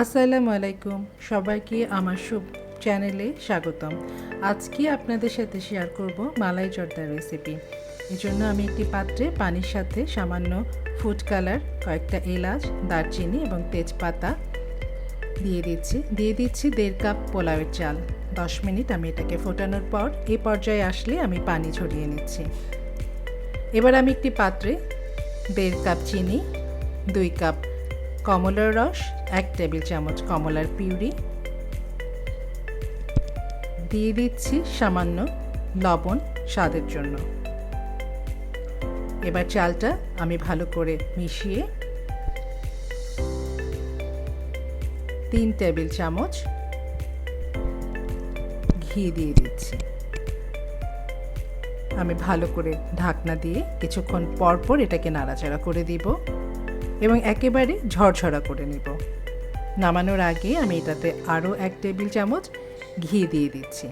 আসসালামু আলাইকুম। সবাইকে আমার শুভ চ্যানেলে স্বাগতম। আজকে আপনাদের সাথে শেয়ার করব মালাই জর্দার রেসিপি এই জন্য আমি একটি পাত্রে পানির সাথে সামান্য ফুড কালার কয়েকটা এলাচ, দারচিনি এবং তেজপাতা দিয়ে দিচ্ছি। দিয়ে দিচ্ছি দেড় কাপ পোলাওয়ের চাল। দশ মিনিট আমি এটাকে ফোটানোর পর এ পর্যায়ে আসলে আমি পানি ঝরিয়ে নিচ্ছি। এবার আমি একটি পাত্রে দেড় কাপ চিনি, দুই কাপ কমলার রস, এক টেবিল চামচ কমলার পিউরি। দিয়ে দিচ্ছি সামান্য লবণ স্বাদের জন্য। এবার চালটা আমি ভালো করে মিশিয়ে তিন টেবিল চামচ ঘি দিয়ে দিচ্ছি। আমি ভালো করে ঢাকনা দিয়ে কিছুক্ষণ পর পর এটাকে নাড়াচাড়া করে দিব। এবং একেবারে ঝরঝরা করে নিব। নামানোর আগে আমি এটাতে আরও এক টেবিল চামচ ঘি দিয়ে দিচ্ছি।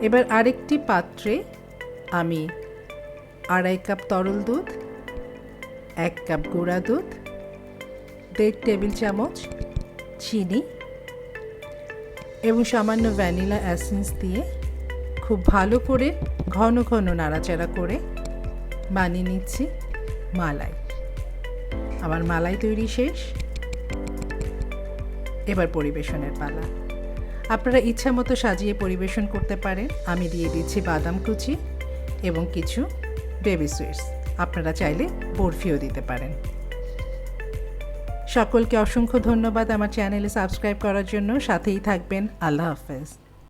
এবার আরেকটি পাত্রে আমি আড়াই কাপ তরল দুধ, এক কাপ গুঁড়া দুধ, দেড় টেবিল চামচ চিনি এবং সামান্য ভ্যানিলা অ্যাসেন্স দিয়ে খুব ভালো করে ঘন ঘন নাড়াচাড়া করে বানিয়ে নিচ্ছি মালাই আমার মালাই তৈরি শেষ। এবার পরিবেশনের পালা। আপনারা ইচ্ছা মতো সাজিয়ে পরিবেশন করতে পারেন। আমি দিয়ে দিচ্ছি বাদাম কুচি এবং কিছু বেবি সুইটস আপনারা চাইলে বরফিও দিতে পারেন। সকলকে অসংখ্য ধন্যবাদ আমার চ্যানেলে সাবস্ক্রাইব করার জন্য। সাথেই থাকবেন। আল্লাহ হাফেজ।